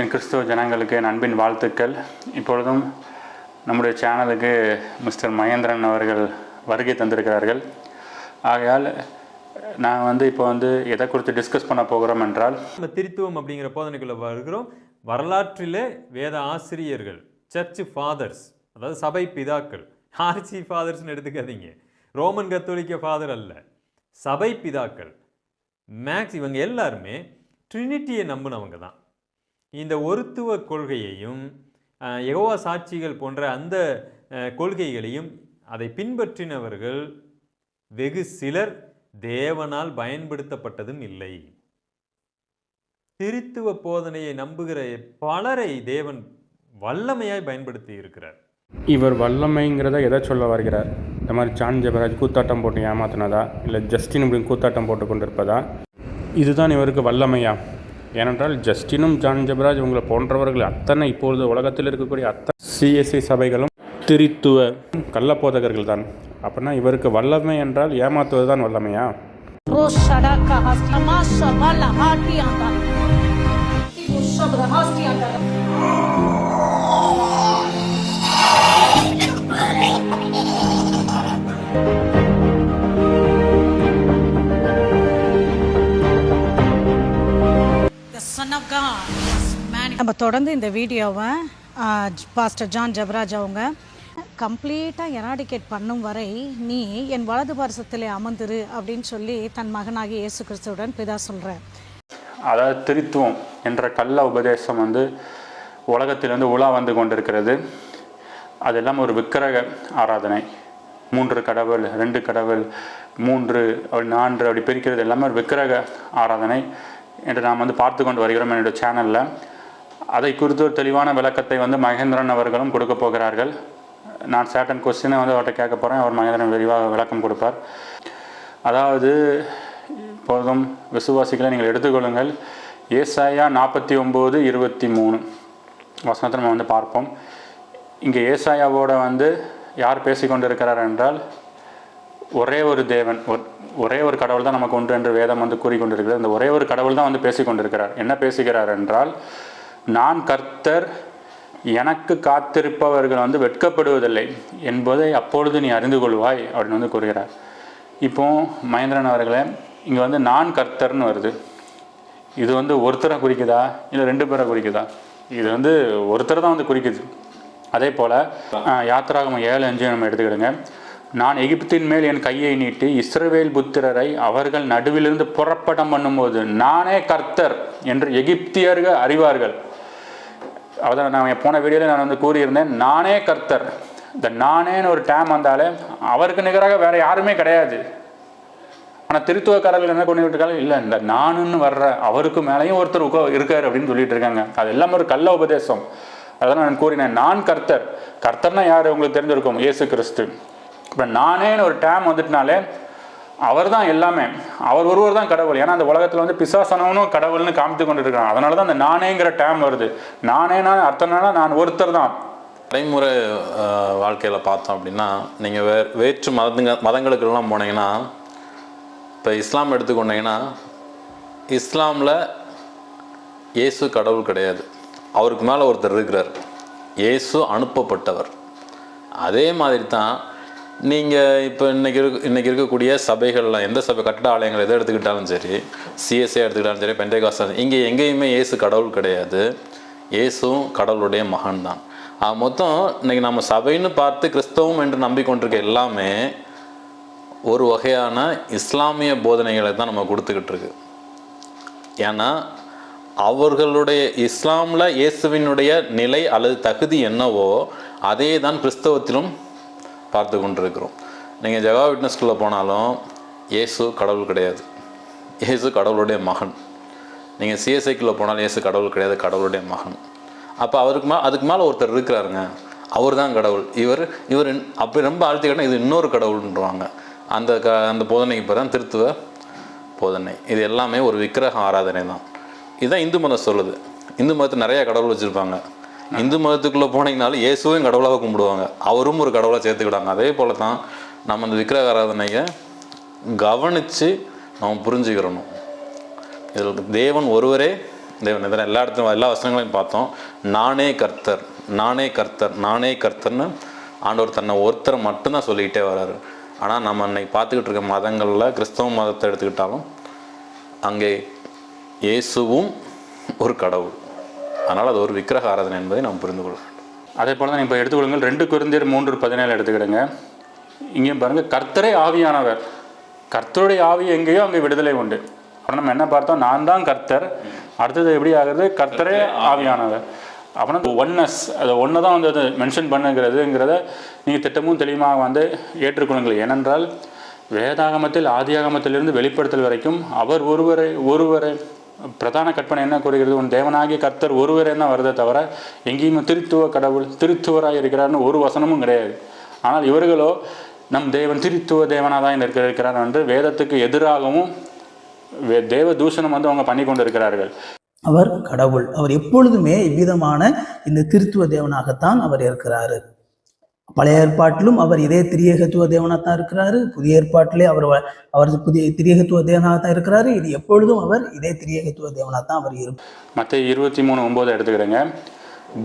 என் கிறிஸ்துவ ஜனங்களுக்கு என் அன்பின் வாழ்த்துக்கள். இப்பொழுதும் நம்முடைய சேனலுக்கு மிஸ்டர் மகேந்திரன் அவர்கள் வருகை தந்திருக்கிறார்கள். ஆகையால் நான் வந்து இப்போ வந்து எதை குறித்து டிஸ்கஸ் பண்ண போகிறோம் என்றால் நம்ம திருத்துவம் அப்படிங்கிற போதனைக்குள்ளே வருகிறோம். வரலாற்றிலே வேத ஆசிரியர்கள் சர்ச் ஃபாதர்ஸ் அதாவது சபை பிதாக்கள். ஆர்ச்சி ஃபாதர்ஸ்னு எடுத்துக்காதீங்க. ரோமன் கத்தோலிக்க ஃபாதர் அல்ல. சபை பிதாக்கள். மேக்ஸ் இவங்க எல்லாருமே ட்ரினிட்டியை நம்பினவங்க தான். இந்த ஒருத்துவ கொள்கையையும் எகோவா சாட்சிகள் போன்ற அந்த கொள்கைகளையும் அதை பின்பற்றினவர்கள் வெகு சிலர் தேவனால் பயன்படுத்தப்பட்டதும் இல்லை. திருத்துவ போதனையை நம்புகிற பலரை தேவன் வல்லமையாய் பயன்படுத்தி இருக்கிறார். இவர் வல்லமைங்கிறத எதை சொல்ல வருகிறார்? இந்த மாதிரி ஜான் ஜெபராஜ் கூத்தாட்டம் போட்டு ஏமாத்தினதா? இல்லை ஜஸ்டின் இப்படி கூத்தாட்டம் போட்டு கொண்டிருப்பதா? இதுதான் இவருக்கு வல்லமையா? ஏனென்றால் ஜஸ்டினும் ஜான் ஜபராஜ் உங்களை போன்றவர்கள் அத்தனை இப்பொழுது உலகத்தில் இருக்கக்கூடிய அத்தனை சிஎஸ்ஐ சபைகளும் திரித்துவ கள்ளப்போதகர்கள் தான். அப்படின்னா இவருக்கு வல்லமை என்றால் ஏமாத்துவது தான் வல்லமையா? Rosharaka நம்ம தொடர்ந்து இந்த வீடியோவை பாஸ்டர் ஜான் ஜபராஜ் அவங்க கம்ப்ளீட்டாக எராடிகேட் பண்ணும் வரை நீ என் வலது பாரசத்தில் அமர்ந்துரு அப்படின்னு சொல்லி தன் மகனாகிய இயேசு கிறிஸ்துவுடன் பிதா சொல்கிறார் அதாவது திருத்துவம் என்ற கள்ள உபதேசம் வந்து உலகத்திலேருந்து உலா வந்து கொண்டிருக்கிறது. அதெல்லாம் ஒரு விக்கிரக ஆராதனை. மூன்று கடவுள் ரெண்டு கடவுள் மூன்று அப்படி நான்கு அப்படி பிரிக்கிறது எல்லாமே ஒரு விக்கிரக ஆராதனை என்று நாம் வந்து பார்த்து கொண்டு வருகிறோம் என்னுடைய சேனலில் அதை குறித்து ஒரு தெளிவான விளக்கத்தை வந்து மகேந்திரன் அவர்களும் கொடுக்க போகிறார்கள். நான் சேட்டன் கொஸ்டினை வந்து அவர்கிட்ட கேட்க போகிறேன் அவர் மகேந்திரன் விரிவாக விளக்கம் கொடுப்பார். அதாவது இப்போதும் விசுவாசிகளை நீங்கள் எடுத்துக்கொள்ளுங்கள். ஏசாயா நாற்பத்தி ஒம்பது இருபத்தி மூணு. வசனத்தை நம்ம வந்து பார்ப்போம். இங்கே ஏசாயாவோட வந்து யார் பேசிக்கொண்டிருக்கிறார் என்றால் ஒரே ஒரு தேவன் ஒரே ஒரு கடவுள் தான் நமக்கு உண்டு என்று வேதம் வந்து கூறிக்கொண்டிருக்கிறது அந்த ஒரே ஒரு கடவுள் தான் வந்து பேசிக்கொண்டிருக்கிறார் என்ன பேசுகிறார் என்றால் நான் கர்த்தர் எனக்கு காத்திருப்பவர்கள் வந்து வெட்கப்படுவதில்லை என்பதை அப்பொழுது நீ அறிந்து கொள்வாய் அப்படின்னு வந்து கூறுகிறார். இப்போ மகேந்திரன் அவர்களே இங்கே வந்து நான் கர்த்தர்னு வருது. இது வந்து ஒருத்தரை குறிக்குதா? இல்லை ரெண்டு பேரை குறிக்குதா? இது வந்து ஒருத்தர் தான் வந்து குறிக்குது. அதே போல் யாத்திராகம் ஏழு அஞ்சு நம்ம எடுத்துக்கிடுங்க. நான் எகிப்தின் மேல் என் கையை நீட்டி இஸ்ரவேல் புத்திரரை அவர்கள் நடுவிலிருந்து புறப்படம் பண்ணும்போது நானே கர்த்தர் என்று எகிப்தியர்கள் அறிவார்கள். அதான் நான் போன வீடியோவில் நான் வந்து கூறியிருந்தேன் நானே கர்த்தர். இந்த நானேன்னு ஒரு டேம் வந்தாலே அவருக்கு நிகராக வேற யாருமே கிடையாது. ஆனால் திருத்துவக்காரர்கள் என்ன கொண்டு இருக்காங்க இல்லை இந்த நானுன்னு வர்ற அவருக்கு மேலேயும் ஒருத்தர் உட்கா இருக்கார் அப்படின்னு சொல்லிட்டு இருக்காங்க. அது எல்லாமே ஒரு கள்ள உபதேசம். அதான் நான் கூறினேன் நான் கர்த்தர். கர்த்தர்னா யார்? உங்களுக்கு தெரிஞ்சிருக்கும் இயேசு கிறிஸ்து. இப்போ நானேன்னு ஒரு டேம் வந்துட்டுனாலே அவர் தான் எல்லாமே. அவர் ஒருவர் தான் கடவுள். ஏன்னா அந்த உலகத்தில் வந்து பிசாசனவனும் கடவுள்னு காமித்து கொண்டு இருக்கான் அதனால தான் அந்த நானேங்கிற டேம் வருது. நானேனா அர்த்தம்னா நான் ஒருத்தர் தான். நடைமுறை வாழ்க்கையில் பார்த்தோம் அப்படின்னா நீங்கள் வே வேற்று மதங்க மதங்களுக்கெல்லாம் போனீங்கன்னா இப்போ இஸ்லாம் எடுத்துக்கொண்டீங்கன்னா இஸ்லாமில் இயேசு கடவுள் கிடையாது. அவருக்கு மேலே ஒருத்தர் இருக்கிறார். இயேசு அனுப்பப்பட்டவர். அதே மாதிரி தான் நீங்கள் இப்போ இன்றைக்கி இருக்க இன்றைக்கி இருக்கக்கூடிய சபைகள்லாம் எந்த சபை கட்டட ஆலயங்கள் எதை எடுத்துக்கிட்டாலும் சரி சிஎஸ்ஏ எடுத்துக்கிட்டாலும் சரி பெண்டேகாஸ்ட் இங்கே எங்கேயுமே இயேசு கடவுள் கிடையாது. இயேசும் கடவுளுடைய மகன் தான் ஆக மொத்தம் இன்றைக்கி நம்ம சபைன்னு பார்த்து கிறிஸ்தவம் என்று நம்பிக்கொண்டிருக்க எல்லாமே ஒரு வகையான இஸ்லாமிய போதனைகளை தான் நம்ம கொடுத்துக்கிட்டு இருக்கு ஏன்னா அவர்களுடைய இஸ்லாமில் இயேசுவினுடைய நிலை அல்லது தகுதி என்னவோ அதே தான் கிறிஸ்தவத்திலும் பார்த்து கொண்டிருக்கிறோம். நீங்கள் ஜெகா விட்னஸ்குள்ளே போனாலும் இயேசு கடவுள் கிடையாது. இயேசு கடவுளுடைய மகன். நீங்கள் சிஎஸ்ஐக்குள்ளே போனாலும் இயேசு கடவுள் கிடையாது கடவுளுடைய மகன். அப்போ அவருக்கு மே அதுக்கு மேலே ஒருத்தர் இருக்கிறாருங்க. அவர் தான் கடவுள். இவர் இவர் அப்படி ரொம்ப ஆழ்த்திக்கிட்டா இது இன்னொரு கடவுள்ன்றவாங்க அந்த க அந்த போதனைக்கு பேர் தான் திருத்துவ போதனை. இது எல்லாமே ஒரு விக்கிரக ஆராதனை தான் இதுதான் இந்து மதம் சொல்லுது. இந்து மதத்தில் நிறையா கடவுள் வச்சுருப்பாங்க. இந்து மதத்துக்குள்ளே போனீங்கனாலும் இயேசுவையும் கடவுளாக கும்பிடுவாங்க. அவரும் ஒரு கடவுளாக சேர்த்துக்கிட்டாங்க. அதே போல் தான் நம்ம இந்த விக்கிரக ஆராதனையை கவனித்து நம்ம புரிஞ்சுக்கிறணும். இதில் தேவன் ஒருவரே தேவன் இதெல்லாம் எல்லா இடத்துலையும் எல்லா வசனங்களையும் பார்த்தோம். நானே கர்த்தர் நானே கர்த்தர் நானே கர்த்தர்னு ஆண்டவர் தன்னை ஒருத்தர் மட்டும்தான் சொல்லிக்கிட்டே வராரு. ஆனால் நம்ம அன்னைக்கு பார்த்துக்கிட்டு இருக்க மதங்களில் கிறிஸ்தவ மதத்தை எடுத்துக்கிட்டாலும் அங்கே இயேசுவும் ஒரு கடவுள். அதனால் அது ஒரு விக்கிரக ஆராதனை என்பதை நாம் புரிந்து கொள்ள வேண்டும். அதே போல தான் இப்போ எடுத்துக்கொள்ளுங்கள் ரெண்டு குருந்தியர் மூன்று பதினேழு எடுத்துக்கிடுங்க. இங்கேயும் பாருங்க கர்த்தரே ஆவியானவர். கர்த்தருடைய ஆவி எங்கேயோ அங்கே விடுதலை உண்டு. அப்புறம் நம்ம என்ன பார்த்தோம்? நான் தான் கர்த்தர். அடுத்தது எப்படி ஆகுது கர்த்தரே ஆவியானவர். அப்புறம் ஒன்னஸ் அதை ஒன்று தான் வந்து அது மென்ஷன் பண்ணுங்கிறதுங்கிறத நீங்கள் திட்டமும் தெளிவாக வந்து ஏற்றுக்கொள்ளுங்கள். ஏனென்றால் வேதாகமத்தில் ஆதியாகமத்திலிருந்து வெளிப்படுத்தல் வரைக்கும் அவர் ஒருவரை ஒருவரை பிரதான கற்பனை என்ன கூறுகிறது? உன் தேவனாகிய கர்த்தர் ஒருவரே தான் வருதே தவிர எங்கேயுமே திருத்துவ கடவுள் திருத்துவராக இருக்கிறார்னு ஒரு வசனமும் கிடையாது. ஆனால் இவர்களோ நம் தேவன் திருத்துவ தேவனாக தான் இருக்க இருக்கிறார் என்று வேதத்துக்கு எதிராகவும் வே- தேவ தூஷணம் வந்து அவங்க பண்ணி கொண்டு இருக்கிறார்கள் அவர் கடவுள். அவர் எப்பொழுதுமே இவ்விதமான இந்த திருத்துவ தேவனாகத்தான் அவர் இருக்கிறாரு. பழைய ஏற்பாட்டிலும் அவர் இதே திரியகத்துவ தேவனாகத்தான் இருக்கிறாரு. புதிய ஏற்பாட்டிலே அவர் வ- அவர் புதிய திரியகத்துவ தேவனாகத்தான் இருக்கிறாரு. இது எப்பொழுதும் அவர் இதே திரியகத்துவ தேவனாகத்தான் அவர் இருக்கும். மற்ற இருபத்தி மூணு ஒன்பது எடுத்துக்கிறேங்க.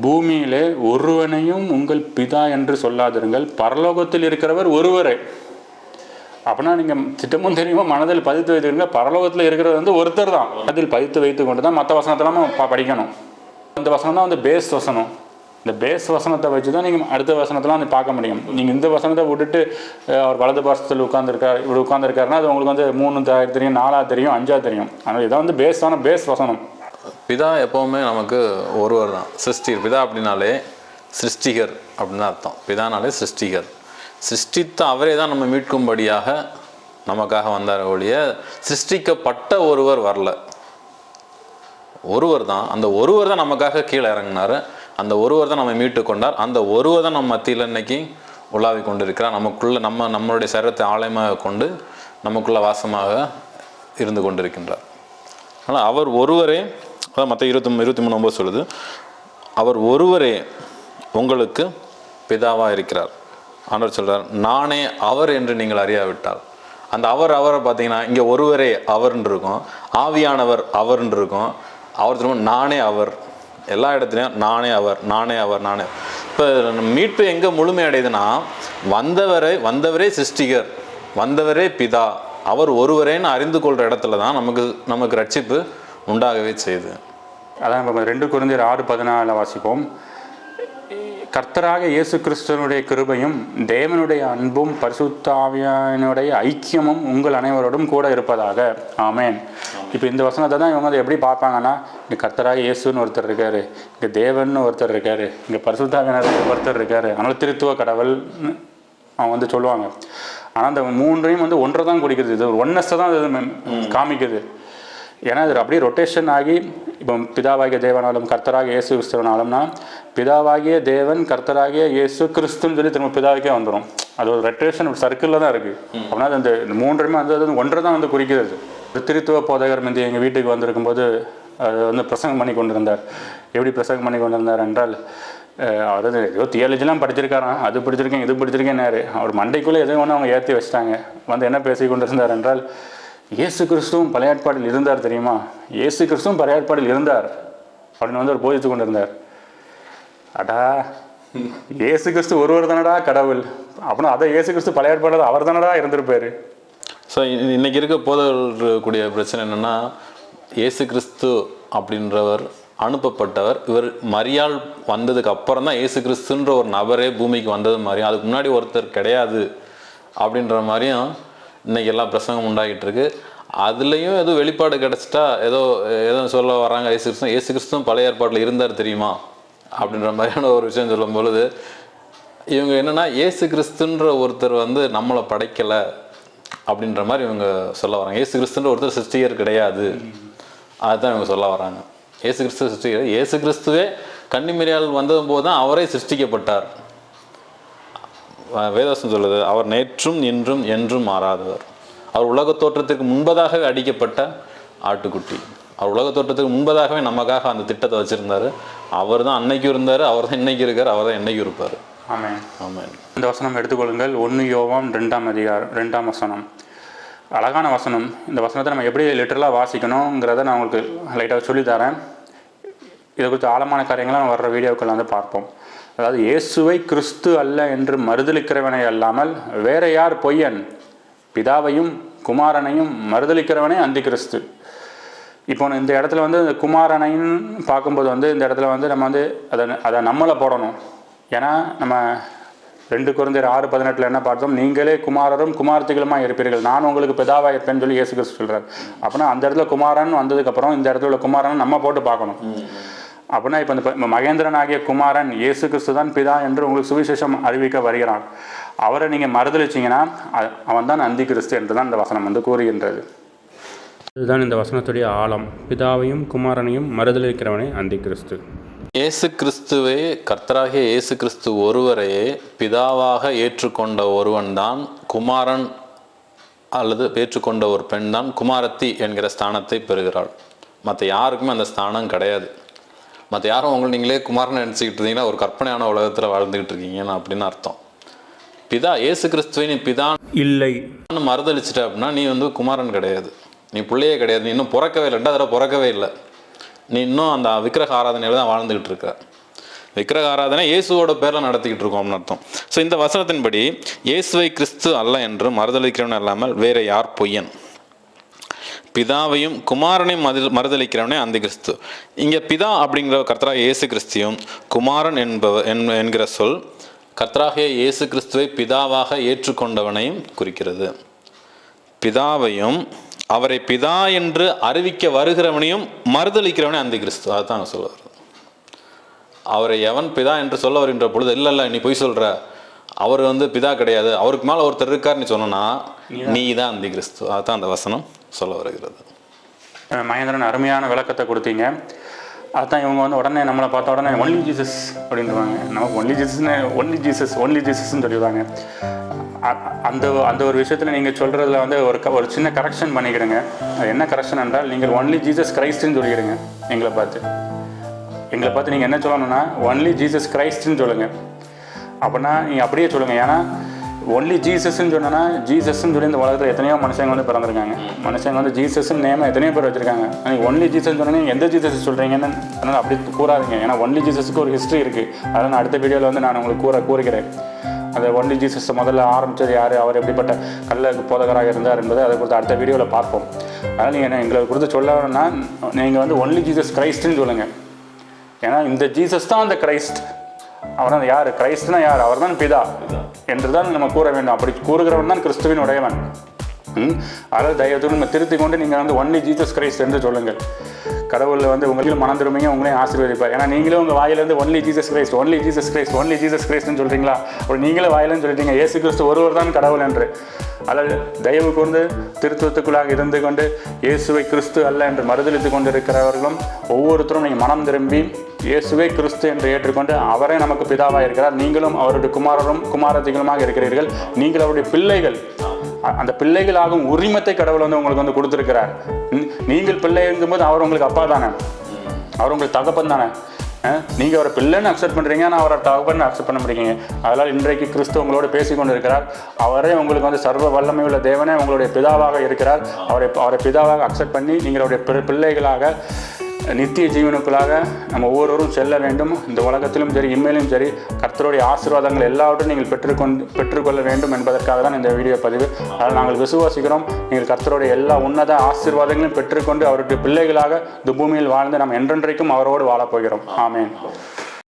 பூமியிலே ஒருவனையும் உங்கள் பிதா என்று சொல்லாதிருங்கள். பரலோகத்தில் இருக்கிறவர் ஒருவரே. அப்படின்னா நீங்கள் திட்டமும் தெரியுமா மனதில் பதித்து வைத்துக்கிறீங்க பரலோகத்தில் இருக்கிறது வந்து ஒருத்தர் தான். மனதில் பதித்து வைத்து கொண்டு தான் மற்ற வசனத்தெல்லாம் ப- படிக்கணும். அந்த வசனம் தான் வந்து பேஸ் வசனம். இந்த பேஸ் வசனத்தை வச்சு தான் நீங்கள் அடுத்த வசனத்தெல்லாம் வந்து பார்க்க முடியும். நீங்கள் இந்த வசனத்தை விட்டுட்டு அவர் வலது பாசத்தில் உட்காந்துருக்கார் இப்படி உட்காந்துருக்காருன்னா அது உங்களுக்கு வந்து மூணு தெரியும் நாலா தெரியும் அஞ்சா தெரியும். ஆனால் இதான் வந்து பேஸான பேஸ் வசனம். பிதா எப்போவுமே நமக்கு ஒருவர் தான். சிருஷ்டிகர். பிதா அப்படின்னாலே சிருஷ்டிகர் அப்படின்னு தான் அர்த்தம். பிதானாலே சிருஷ்டிகர். சிருஷ்டித்த அவரே தான் நம்ம மீட்கும்படியாக நமக்காக வந்தார் ஒழிய சிருஷ்டிக்கப்பட்ட ஒருவர் வரல. ஒருவர் தான். அந்த ஒருவர் தான் நமக்காக கீழே இறங்கினார். அந்த ஒருவர் தான் நம்ம மீட்டு கொண்டார். அந்த ஒருவர் தான் நம்ம மத்தியில் இன்னைக்கு உலாவி கொண்டு இருக்கிறார் நமக்குள்ள நம்ம நம்மளுடைய சரீரத்தை ஆலயமாக கொண்டு நமக்குள்ள வாசமாக இருந்து கொண்டிருக்கின்றார். ஆனால் அவர் ஒருவரே அதான் மற்ற இருபத்தி இருபத்தி மூணு ஒம்பது சொல்லுது. அவர் ஒருவரே உங்களுக்கு பிதாவாக இருக்கிறார். ஆண்டவர் சொல்கிறார் நானே அவர் என்று நீங்கள் அறியாவிட்டால். அந்த அவர் அவரை பார்த்தீங்கன்னா இங்கே ஒருவரே அவர்ன்னு இருக்கும். ஆவியானவர் அவர்ன்னு இருக்கும். அவர் திரும்ப நானே அவர். எல்லா இடத்துலையும் நானே அவர் நானே அவர் நானே இப்போ மீட்பு எங்கே முழுமையடையுதுன்னா வந்தவரை வந்தவரே சிருஷ்டிகர் வந்தவரே பிதா அவர் ஒருவரேன்னு அறிந்து கொள்கிற இடத்துல தான் நமக்கு நமக்கு ரட்சிப்பு உண்டாகவே செய்யுது. அதான் இப்போ ரெண்டு குறைஞ்சர் ஆறு பதினாலில் வாசிப்போம். கர்த்தராக இயேசு கிறிஸ்துவனுடைய கிருபையும் தேவனுடைய அன்பும் பரிசுத்தாவியனுடைய ஐக்கியமும் உங்கள் அனைவரோடும் கூட இருப்பதாக. ஆமேன். இப்போ இந்த வசனத்தை தான் இவங்க வந்து எப்படி பார்ப்பாங்கன்னா இங்கே கர்த்தராக இயேசுன்னு ஒருத்தர் இருக்காரு இங்கே தேவன்னு ஒருத்தர் இருக்காரு இங்கே பரிசுத்தாவியனர் ஒருத்தர் இருக்காரு அதனால திருத்துவ கடவுள் அவங்க வந்து சொல்லுவாங்க. ஆனால் அந்த மூன்றையும் வந்து ஒன்றை தான் குறிக்கிறது இது ஒரு ஒன்னஸை தான் இது காமிக்குது. ஏன்னா இது அப்படியே ரொட்டேஷன் ஆகி இப்போ பிதாவாகிய தேவனாலும் கர்த்தராகிய இயேசு கிறிஸ்துவனாலும்னா பிதாவாகிய தேவன் கர்த்தராகிய இயேசு கிறிஸ்துன்னு சொல்லி திரும்ப பிதாவுக்கே வந்துடும் அது ஒரு ரொட்டேஷன் ஒரு சர்க்கிளில் தான் இருக்குது அப்படின்னா அது அந்த இந்த மூன்றுமே வந்து அது ஒன்றை தான் வந்து குறிக்கிறது திருத்துவ போதகர் வந்து எங்கள் வீட்டுக்கு வந்திருக்கும்போது அது வந்து பிரசங்கம் பண்ணி கொண்டிருந்தார். எப்படி பிரசங்கம் பண்ணி கொண்டிருந்தார் என்றால் அதாவது அவர் வந்து ஏதோ தியாலஜிலாம் படிச்சிருக்காராம். அது படிச்சிருக்கேன் இது படிச்சிருக்கேன்னாரு. அவர் மண்டைக்குள்ளே எதுவும் ஒன்று அவங்க ஏற்றி வச்சிட்டாங்க. வந்து என்ன பேசி கொண்டிருந்தார் என்றால் இயேசு கிறிஸ்துவும் பழையாட்பாடில் இருந்தார் தெரியுமா? இயேசு கிறிஸ்துவும் பழையாட்பாடில் இருந்தார். அப்படின்னு வந்து அவர் போதித்து கொண்டிருந்தார். அடா இயேசு கிறிஸ்து ஒருவர் தானடா கடவுள். அப்படின்னா அதை இயேசு கிறிஸ்து பழையாட்பாடு அவர் தானடா இருந்திருப்பாரு. ஸோ இன்னைக்கு இருக்க போதக்கூடிய பிரச்சனை என்னென்னா இயேசு கிறிஸ்து அப்படின்றவர் அனுப்பப்பட்டவர் இவர் மரியாள் வந்ததுக்கு அப்புறம் தான் ஏசு கிறிஸ்துன்ற ஒரு நபரே பூமிக்கு வந்தது மாதிரியும் அதுக்கு முன்னாடி ஒருத்தர் கிடையாது அப்படின்ற மாதிரியும் இன்றைக்கி எல்லாம் பிரசங்கம் உண்டாகிட்டு இருக்கு. அதுலேயும் ஏதோ வெளிப்பாடு கிடைச்சிட்டா ஏதோ ஏதோ சொல்ல வராங்க ஏசு கிறிஸ்து ஏசு கிறிஸ்துவும் பழைய ஏற்பாட்டில் இருந்தார் தெரியுமா? அப்படின்ற மாதிரியான ஒரு விஷயம் சொல்லும் பொழுது இவங்க என்னென்னா ஏசு கிறிஸ்துன்ற ஒருத்தர் வந்து நம்மளை படைக்கலை அப்படின்ற மாதிரி இவங்க சொல்ல வராங்க. ஏசு கிறிஸ்துன்ற ஒருத்தர் சிருஷ்டிகர் கிடையாது. அதுதான் இவங்க சொல்ல வராங்க. ஏசு கிறிஸ்து சிருஷ்டிகர். ஏசு கிறிஸ்துவே கன்னிமரியால் வந்தது போது தான் அவரே சிருஷ்டிக்கப்பட்டார். வேதாசம் சொல்லுது அவர் நேற்றும் இன்றும் என்றும் மாறாதவர். அவர் உலக தோற்றத்திற்கு முன்பதாகவே அடிக்கப்பட்ட ஆட்டுக்குட்டி. அவர் உலக தோற்றத்துக்கு முன்பதாகவே நமக்காக அந்த திட்டத்தை வச்சுருந்தார். அவர் தான் அன்னைக்கு இருந்தார் அவர் தான் இன்னைக்கு இருக்கார் அவர் தான் என்னைக்கு இருப்பார். ஆமென். ஆமாம் இந்த வசனம் எடுத்துக்கொள்ளுங்கள். ஒன்று யோவான் ரெண்டாம் அதிகாரம் ரெண்டாம் வசனம். அழகான வசனம். இந்த வசனத்தை நம்ம எப்படி லிட்டரலாக வாசிக்கணுங்கிறத நான் உங்களுக்கு லைட்டாக சொல்லித்தரேன். இதை குறித்து ஆழமான காரியங்களை நம்ம வர்ற வீடியோக்கள் வந்து பார்ப்போம். அதாவது இயேசுவை கிறிஸ்து அல்ல என்று மறுதலிக்கிறவனை அல்லாமல் வேற யார் பொய்யன்? பிதாவையும் குமாரனையும் மறுதலிக்கிறவனே அந்தி கிறிஸ்து இப்போ இந்த இடத்துல வந்து இந்த குமாரனைன்னு பார்க்கும்போது வந்து இந்த இடத்துல வந்து நம்ம வந்து அதை அதை நம்மளை போடணும். ஏன்னா நம்ம ரெண்டு குழந்தையர் ஆறு பதினெட்டில் என்ன பார்த்தோம்? நீங்களே குமாரரும் குமாரத்திகளுமா இருப்பீர்கள். நான் உங்களுக்கு பிதாவா இருப்பேன்னு சொல்லி இயேசு கிறிஸ்து சொல்றார். அப்படின்னா அந்த இடத்துல குமாரன் வந்ததுக்கப்புறம் இந்த இடத்துல உள்ள குமாரன் நம்ம போட்டு பார்க்கணும். அப்படின்னா இப்போ இந்த மகேந்திரன் ஆகிய குமாரன் இயேசு கிறிஸ்து தான் பிதா என்று உங்களுக்கு சுவிசேஷம் அறிவிக்க வருகிறான். அவரை நீங்கள் மறுதளிச்சிங்கன்னா அவன் தான் அந்தி கிறிஸ்து என்று தான் இந்த வசனம் வந்து கூறுகின்றது. இதுதான் இந்த வசனத்துடைய ஆழம். பிதாவையும் குமாரனையும் மறுதளிக்கிறவனே அந்தி கிறிஸ்து. இயேசு கிறிஸ்துவே கர்த்தராகிய இயேசு கிறிஸ்து ஒருவரையே பிதாவாக ஏற்றுக்கொண்ட ஒருவன்தான் குமாரன் அல்லது ஏற்றுக்கொண்ட ஒரு பெண் தான் குமாரத்தி என்கிற ஸ்தானத்தை பெறுகிறாள். மற்ற யாருக்குமே அந்த ஸ்தானம் கிடையாது. மற்ற யாரும் உங்களை நீங்களே குமாரன் நினச்சிக்கிட்டு இருந்தீங்கன்னா ஒரு கற்பனையான உலகத்தில் வாழ்ந்துக்கிட்டு இருக்கீங்கன்னு அப்படின்னு அர்த்தம். பிதா இயேசு கிறிஸ்துவை நீ பிதா இல்லை. மறுதளிச்சிட்ட அப்படின்னா நீ வந்து குமாரன் கிடையாது. நீ பிள்ளையே கிடையாது. நீ இன்னும் பிறக்கவே இல்லை. ரெண்டாவது தடவை பிறக்கவே இல்லை. நீ இன்னும் அந்த விக்கிரக ஆராதனையில் தான் வாழ்ந்துகிட்டு இருக்க. விக்கிரக ஆராதனை இயேசுவோட பேரில் நடத்திக்கிட்டு இருக்கோம்னு அர்த்தம். ஸோ இந்த வசனத்தின்படி இயேசுவை கிறிஸ்து அல்ல என்று மறுதளிக்கிறவன் அல்லாமல் வேற யார் பொய்யன்? பிதாவையும் குமாரனையும் மதில் மறுதளிக்கிறவனே அந்த கிறிஸ்து. இங்கே பிதா அப்படிங்கிற கர்த்தராக இயேசு கிறிஸ்தியும் குமாரன் என்பவ என்- என்கிற சொல் கர்த்தராகிய இயேசு கிறிஸ்துவை பிதாவாக ஏற்றுக்கொண்டவனையும் குறிக்கிறது. பிதாவையும் அவரை பிதா என்று அறிவிக்க வருகிறவனையும் மறுதளிக்கிறவனே அந்த கிறிஸ்து. அதுதான் சொல்லுவார் அவரை எவன் பிதா என்று சொல்ல வருகின்ற பொழுது இல்லை இல்லை நீ பொய் சொல்ற. அவர் வந்து பிதா கிடையாது. அவருக்கு மேலே ஒருத்தர் இருக்காருன்னு சொன்னோன்னா நீ தான் அந்த கிறிஸ்து. அதுதான் அந்த வசனம் சொல்ல வருகிறது. மகேந்திரன் அருமையான விளக்கத்தை கொடுத்தீங்க. அதுதான் இவங்க வந்து உடனே நம்மளை பார்த்த உடனே ஒன்லி ஜீசஸ் அப்படின்றாங்க நமக்கு ஒன்லி ஜீசஸ்னு ஒன்லி ஜீசஸ் ஒன்லி ஜீசஸ்ன்னு சொல்லிடுவாங்க. அ- அந்த அந்த ஒரு விஷயத்தில் நீங்கள் சொல்கிறதுல வந்து ஒரு க- ஒரு சின்ன கரெக்ஷன் பண்ணிக்கிறேங்க அது என்ன கரெக்ஷன் என்றால் நீங்கள் ஒன்லி ஜீசஸ் கிரைஸ்ட்னு சொல்லிக்கிறீங்க எங்களை பார்த்து. எங்களை பார்த்து நீங்கள் என்ன சொல்லணும்னா ஒன்லி ஜீசஸ் கிரைஸ்ட்னு சொல்லுங்கள் அப்படின்னா நீங்கள் அப்படியே சொல்லுங்கள் ஏன்னா ஒன்லி ஜீசஸ்ன்னு சொன்னா ஜீசஸ்ன்னு சொல்லி இந்த உலகத்தில் எத்தனையோ மனுஷங்க வந்து பிறந்திருக்காங்க. மனுஷங்க வந்து ஜீசஸ்ன்னு நேம எத்தனையோ பேர் வச்சிருக்காங்க. ஆனால் ஒன்லி ஜீசஸ் சொன்னீங்க எந்த ஜீசஸ் சொல்கிறீங்கன்னு அதனால் அப்படி கூறாதீங்க. ஏன்னா ஒன்லி ஜீசஸ்க்கு ஒரு ஹிஸ்ட்ரி இருக்குது அதனால் நான் அடுத்த வீடியோவில் வந்து நான் உங்களுக்கு கூற கூறுகிறேன். அந்த ஒன்லி ஜீசஸ் முதல்ல ஆரம்பித்தது யார்? அவர் எப்படிப்பட்ட கல்ல போதகராக இருந்தார் என்பதை அதை குறித்து அடுத்த வீடியோவில் பார்ப்போம். அதனால் நீங்கள் எங்களை குறித்து சொல்லணும்னா நீங்கள் வந்து ஒன்லி ஜீசஸ் கிரைஸ்ட்டுன்னு சொல்லுங்கள் ஏன்னா இந்த ஜீசஸ் தான் அந்த கிரைஸ்ட் அவர் தான் யார்? கிரைஸ்ட்னா யார்? அவர் தான் பிதா. என்று தான் நம்ம கூற வேண்டும். அப்படி கூறுகிறவன் தான் கிறிஸ்துவின் உடையவன். அதாவது தயவுடன் நம்ம திருத்தி கொண்டு நீங்கள் வந்து ஒன்லி ஜீசஸ் கிரைஸ்ட் என்று சொல்லுங்கள். கடவுளில் வந்து உங்களையும் மனம் திரும்பிங்க உங்களையும் ஆசீர்வதிப்பார். ஏன்னா நீங்களும் உங்கள் வாயிலேருந்து only Jesus Christ only Jesus Christ only Jesus கிரைஸ்ட்னு சொல்கிறீங்களா அப்படி நீங்களே வாயிலன்னு சொல்லிட்டீங்க ஏசு கிறிஸ்து ஒருவர் தான் கடவுள் என்று. அல்லது தயவு கொண்டு திருத்துவத்துக்குள்ளாக இருந்து கொண்டு இயேசுவை கிறிஸ்து அல்ல என்று மறுதளித்து கொண்டிருக்கிறவர்களும் ஒவ்வொருத்தரும் நீங்கள் மனம் திரும்பி இயேசுவை கிறிஸ்து என்று ஏற்றுக்கொண்டு அவரே நமக்கு பிதாவாக இருக்கிறார் நீங்களும் அவருடைய குமாரரும் குமாரத்திகளுமாக இருக்கிறீர்கள். நீங்கள் அவருடைய பிள்ளைகள். அந்த பிள்ளைகளாகும் உரிமத்தை கடவுள் வந்து உங்களுக்கு வந்து கொடுத்துருக்கிறார். நீங்கள் பிள்ளைங்கும் போது அவர் உங்களுக்கு அப்பா தானே? அவர் உங்களுக்கு தகப்பன் தானே? நீங்கள் அவரை பிள்ளைன்னு அக்செப்ட் பண்ணுறீங்க ஆனால் அவரை தகப்பன் அக்செப்ட் பண்ண முடியுங்க அதனால் இன்றைக்கு கிறிஸ்து உங்களோட பேசி கொண்டு இருக்கிறார் அவரே உங்களுக்கு வந்து சர்வ வல்லமை உள்ள தேவனே உங்களுடைய பிதாவாக இருக்கிறார். அவரை அவரை பிதாவாக அக்செப்ட் பண்ணி நீங்களுடைய பிற- பிள்ளைகளாக நித்திய ஜீவனுக்குள்ளாக நம்ம ஒவ்வொருவரும் செல்ல வேண்டும். இந்த உலகத்திலும் சரி இம்மையிலும் சரி கர்த்தருடைய ஆசீர்வாதங்கள் எல்லாவற்றையும் நீங்கள் பெற்றுக்கொண்டு பெற்றுக்கொள்ள வேண்டும் என்பதற்காக தான் இந்த வீடியோ பதிவு. அதனால் நாங்கள் விசுவாசிக்கிறோம். நீங்கள் கர்த்தருடைய எல்லா உன்னத ஆசீர்வாதங்களையும் பெற்றுக்கொண்டு அவருடைய பிள்ளைகளாக இந்த பூமியில் வாழ்ந்து நாம் என்றென்றைக்கும் அவரோடு வாழப்போகிறோம் போகிறோம்.